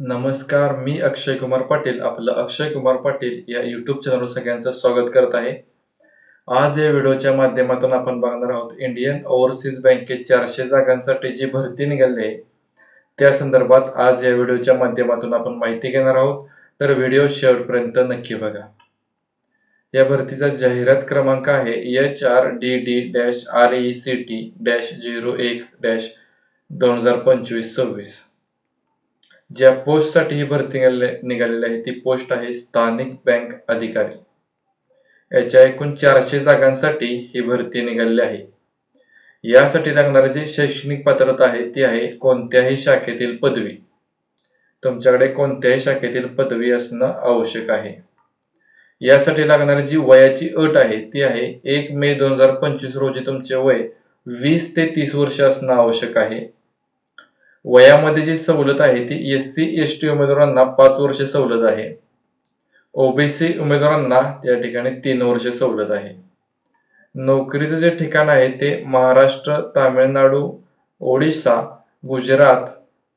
नमस्कार मी अक्षय कुमार पाटील आपलं अक्षय कुमार पाटील या यूट्यूब चॅनलवर सगळ्यांचं स्वागत करत आहे. आज या व्हिडिओच्या माध्यमातून आपण बघणार आहोत इंडियन ओव्हरसीज बँकेत चारशे जागांसाठी जी भरती निघाली आहे त्या संदर्भात आज या व्हिडिओच्या माध्यमातून आपण माहिती घेणार आहोत. तर व्हिडिओ शेवटपर्यंत नक्की बघा. या भरतीचा जाहिरात क्रमांक आहे H R D D dash R E C T dash zero एक डॅश दोन हजार पंचवीस सव्वीस. ज्या पोस्टसाठी ही भरती निघालेली आहे ती पोस्ट आहे स्थानिक बँक अधिकारी. याच्या एकूण चारशे जागांसाठी ही भरती निघालेली आहे. यासाठी लागणारी जी शैक्षणिक पात्रता आहे ती आहे कोणत्याही शाखेतील पदवी. तुमच्याकडे कोणत्याही शाखेतील पदवी असणं आवश्यक आहे. यासाठी लागणारी जी वयाची अट आहे ती आहे एक मे दोन हजार पंचवीस रोजी तुमचे वय वीस ते तीस वर्ष असणं आवश्यक आहे. वयामध्ये जी सवलत आहे ती एस सी एस टी उमेदवारांना पाच वर्ष सवलत आहे. ओबीसी उमेदवारांना त्या ठिकाणी तीन वर्ष सवलत आहे. नोकरीचं जे ठिकाण आहे ते महाराष्ट्र तामिळनाडू ओडिशा गुजरात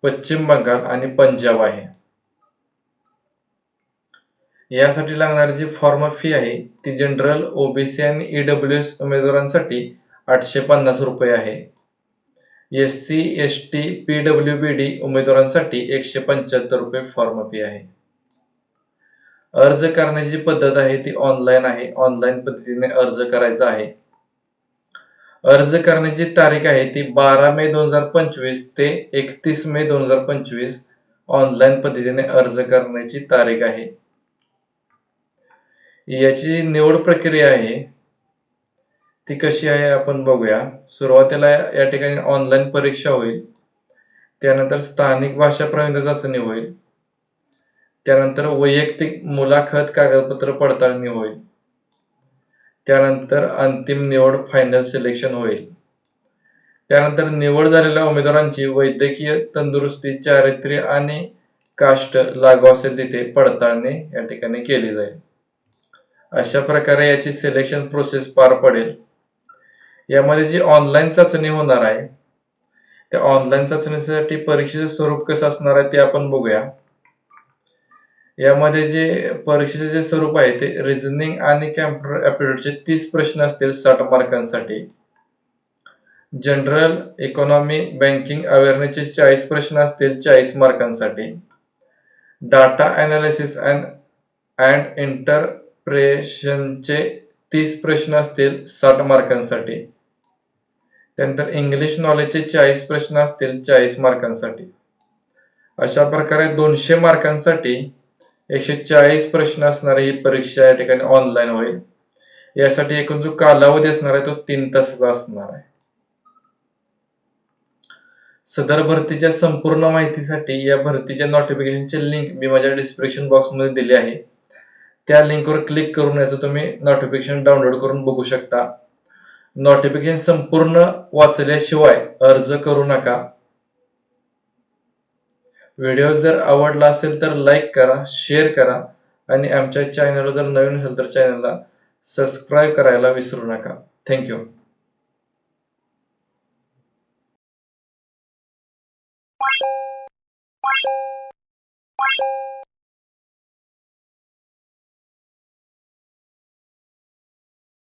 पश्चिम बंगाल आणि पंजाब आहे. यासाठी लागणारी जी फॉर्म फी आहे ती जनरल ओबीसी आणि ईडब्ल्यू एस उमेदवारांसाठी आठशे पन्नास रुपये आहे. S C S T P W B D उमेदवारांसाठी एकशे पंच्याहत्तर रुपये फॉर्म फी आहे. अर्ज करण्याची पद्धत आहे ती ऑनलाईन आहे. ऑनलाईन पद्धतीने अर्ज करायचा आहे. अर्ज करण्याची तारीख आहे ती बारा मे दोन हजार पंचवीस ते एकतीस मे दोन हजार पंचवीस ऑनलाईन पद्धतीने अर्ज करण्याची तारीख आहे. याची निवड प्रक्रिया आहे ती कशी आहे आपण बघूया. सुरुवातीला या ठिकाणी ऑनलाईन परीक्षा होईल. त्यानंतर स्थानिक भाषा प्रवीण चाचणी होईल. त्यानंतर वैयक्तिक मुलाखत कागदपत्र पडताळणी होईल. त्यानंतर अंतिम निवड फायनल सिलेक्शन होईल. त्यानंतर निवड झालेल्या उमेदवारांची वैद्यकीय तंदुरुस्ती चारित्र्य आणि काष्ट लागू असेल तिथे पडताळणी या ठिकाणी केली जाईल. अशा प्रकारे याची सिलेक्शन प्रोसेस पार पडेल. यामध्ये जी ऑनलाईन चाचणी होणार आहे त्या ऑनलाईन चाचणीसाठी परीक्षेचे स्वरूप कसं असणार आहे ते आपण बघूया. यामध्ये जे परीक्षेचे जे स्वरूप आहे ते रिझनिंग आणि कॅम्प्युटर ऍप्टिट्यूडचे तीस प्रश्न असतील साठ मार्कांसाठी. जनरल इकॉनॉमी बँकिंग अवेअरनेसचे चाळीस प्रश्न असतील चाळीस मार्कांसाठी. डाटा अनालिसिस अँड अँड इंटरप्रेशनचे तीस प्रश्न असतील साठ मार्कांसाठी. त्यानंतर इंग्लिश नॉलेजचे चाळीस प्रश्न असतील चाळीस मार्कांसाठी. अशा प्रकारे दोनशे मार्कांसाठी एकशे चाळीस प्रश्न असणारी ही परीक्षा या ठिकाणी ऑनलाईन होईल. यासाठी एकूण जो कालावधी असणार आहे तो तीन तासाचा असणार आहे. सदर भरतीच्या संपूर्ण माहितीसाठी या भरतीच्या नोटिफिकेशनची लिंक मी माझ्या डिस्क्रिप्शन बॉक्समध्ये दिली आहे. त्या लिंकवर क्लिक करून याचं तुम्ही नोटिफिकेशन डाउनलोड करून बघू शकता. नोटिफिकेशन संपूर्ण वाचल्याशिवाय अर्ज करू नका व्हिडिओ जर आवडला असेल तर लाईक करा शेअर करा आणि आमच्या चॅनलवर जर नवीन असेल तर चॅनलला सबस्क्राईब करायला विसरू नका थँक्यू Thank you.